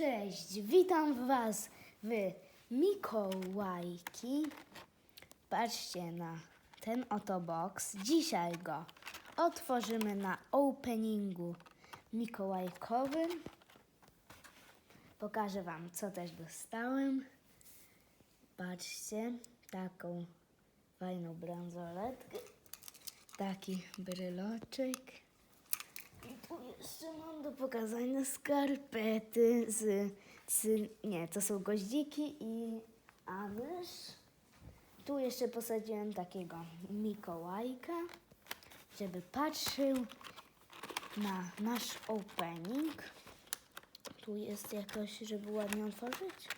Cześć, witam Was w Mikołajki. Patrzcie na ten oto box. Dzisiaj go otworzymy na openingu mikołajkowym. Pokażę Wam, co też dostałem. Patrzcie, taką fajną bransoletkę, taki bryloczek. Jeszcze mam do pokazania skarpety z, z... Nie, to są goździki i anyż. Tu jeszcze posadziłem takiego Mikołajka, żeby patrzył na nasz opening. Tu jest jakoś, żeby ładnie otworzyć?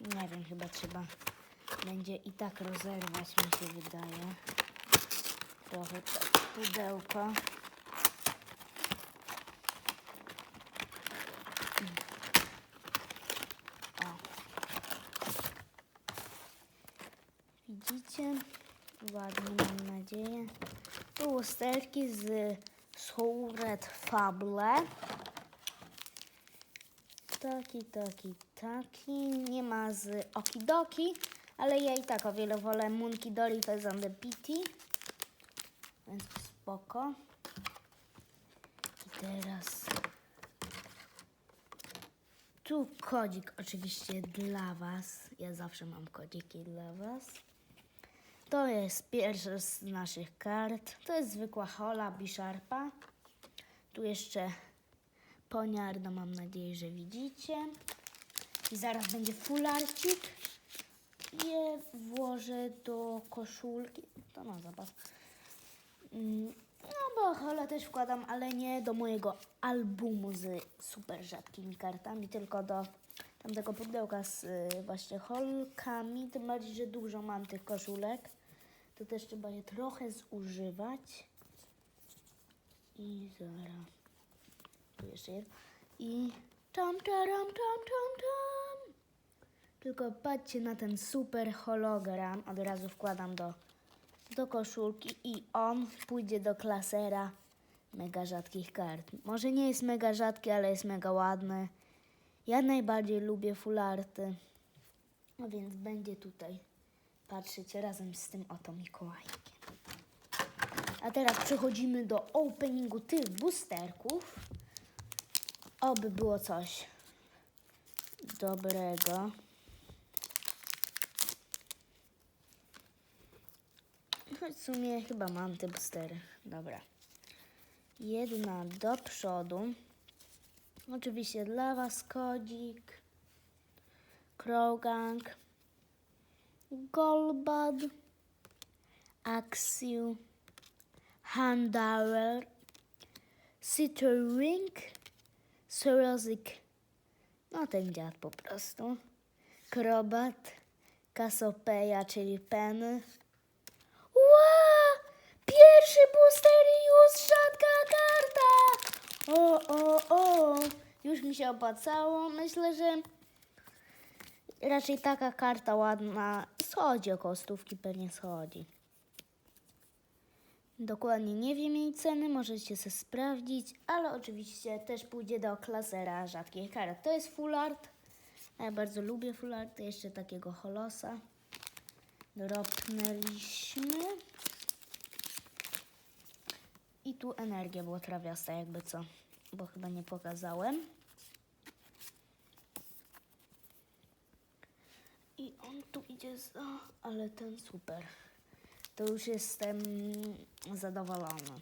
Nie wiem, chyba trzeba będzie i tak rozerwać, mi się wydaje. Trochę to pudełko. O. Widzicie? Ładnie mam nadzieję. Tu lusterki z Souret Fable. Taki, taki, taki. Nie ma z Okidoki, ale ja i tak o wiele wolę Monkey Dory Fez on the Pity. Więc spoko. I teraz tu kodzik oczywiście dla Was. Ja zawsze mam kodziki dla Was. To jest pierwsza z naszych kart. To jest zwykła hola Bisharpa. Tu jeszcze poniardo, mam nadzieję, że widzicie. I zaraz będzie fularcik. Je włożę do koszulki. To na zabaw. Mm, No bo hola też wkładam, ale nie do mojego albumu z super rzadkimi kartami, tylko do tamtego pudełka z y, właśnie holkami. Tym bardziej, że dużo mam tych koszulek. To też trzeba je trochę zużywać. I zaraz. Tu jeszcze jest. I tam, taram, tam, tam, tam. Tylko patrzcie na ten super hologram. Od razu wkładam do, do koszulki i on pójdzie do klasera mega rzadkich kart. Może nie jest mega rzadki, ale jest mega ładny. Ja najbardziej lubię fularty. No więc będzie tutaj patrzeć razem z tym oto Mikołajkiem. A teraz przechodzimy do openingu tych boosterków. Oby było coś dobrego. Choć w sumie chyba mam te boostery. Dobra. Jedna do przodu. Oczywiście dla Was kodzik. Krowgang. Golbad. Axiu. Handauer. Ring. Sorozik. No ten dziad po prostu. Krobat. Kasopeja, czyli peny. Ła! Pierwszy booster i już rzadka karta! O, o, o! Już mi się opłacało. Myślę, że raczej taka karta ładna schodzi około stówki, pewnie schodzi. Dokładnie nie wiem jej ceny, możecie sobie sprawdzić, ale oczywiście też pójdzie do klasera rzadkich kart. To jest full art. Ja bardzo lubię full art, jeszcze takiego holosa. Dropnęliśmy. I tu energia była trawiasta, jakby co, bo chyba nie pokazałem. I on tu idzie za, ale ten super. To już jestem zadowolona.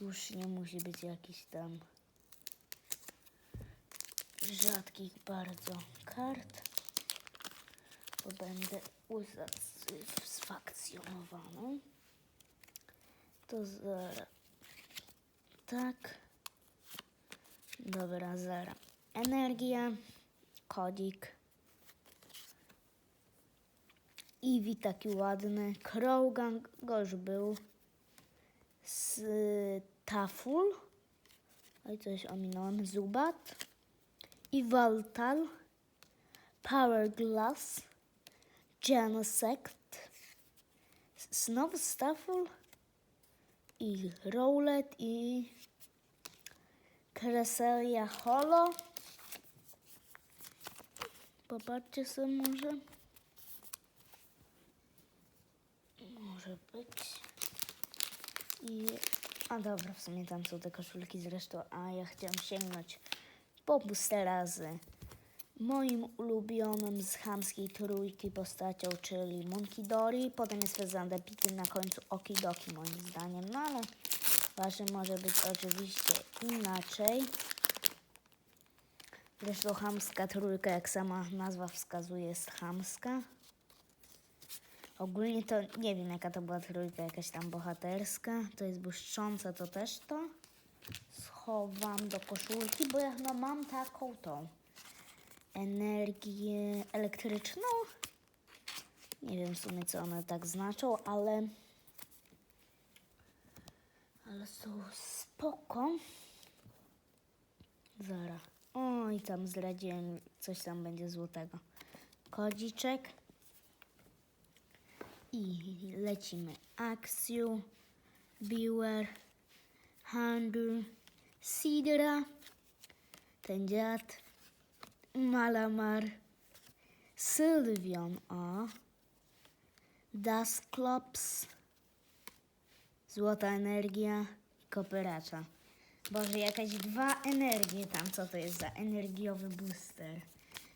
Już nie musi być jakiś tam rzadkich bardzo kart, bo będę usatysfakcjonowaną. To zara. Tak. Dobra, zara. Energia, kodzik. Iwi taki ładny. Krowgang go już był. Z Taful. Oj, coś ominąłem. Zubat. I Valtal. Power Glass. Genosect. Znowu Staful. I Rowlet. I Kreselia Holo. Popatrzcie sobie może. Może być. I... A dobra, w sumie tam są te koszulki zresztą, a ja chciałam sięgnąć po boostera z moim ulubionym z chamskiej trójki postacią, czyli Monkey Dory. Potem jest Fezanda na końcu Okidoki moim zdaniem, no ale waszym może być oczywiście inaczej. Zresztą chamska trójka, jak sama nazwa wskazuje, jest chamska. Ogólnie to nie wiem, jaka to była trójka, jakaś tam bohaterska. To jest błyszczące, to też to. Schowam do koszulki, bo ja chyba mam taką tą energię elektryczną. Nie wiem w sumie, co one tak znaczą, ale ale są spoko. Zara. O, i tam zdradziłem, coś tam będzie złotego. Kodziczek. I lecimy. Axiu, Biwer, Handel, Sidra, ten dziad, Malamar, Sylwion, o, Dasklops, Złota Energia i Kopyracza. Boże, jakaś dwa energie tam, co to jest za energiowy booster.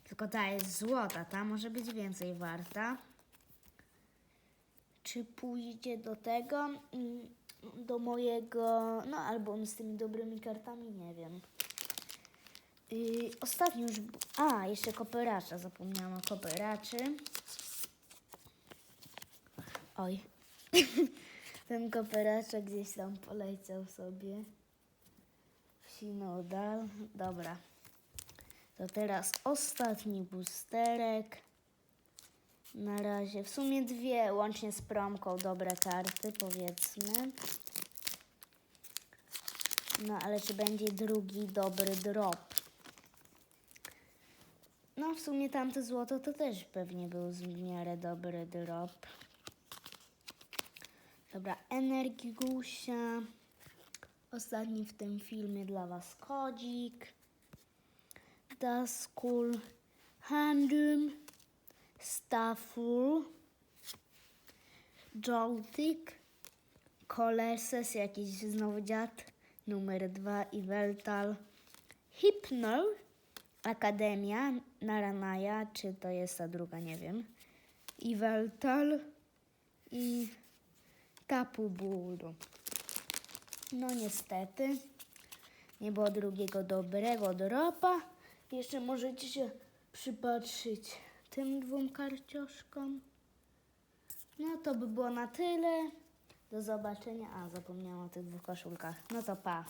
Tylko ta jest złota, ta może być więcej warta. Czy pójdzie do tego, mm, do mojego, no albo z tymi dobrymi kartami, nie wiem. Yy, ostatnio już, a jeszcze kopyracza, zapomniałam o kopyraczy. Oj, ten kopyraczek gdzieś tam poleciał sobie. Wsinął dal. Dobra. To teraz ostatni boosterek. Na razie w sumie dwie, łącznie z promką, dobre karty, powiedzmy. No ale czy będzie drugi dobry drop? No w sumie tamte złoto to też pewnie był w miarę dobry drop. Dobra, Energii Gusia. Ostatni w tym filmie dla Was kodzik. Daskul. Handum. Stafful. Joltik. Koleses, jakiś znowu dziad. Numer dwa i Weltal. Hypno. Akademia. Naranaja, czy to jest ta druga, nie wiem. I Weltal. I Tapu Bulu. No niestety, nie było drugiego dobrego dropa. Jeszcze możecie się przypatrzyć tym dwóm karcioszkom. No to by było na tyle. Do zobaczenia. A, zapomniałam o tych dwóch koszulkach. No to pa.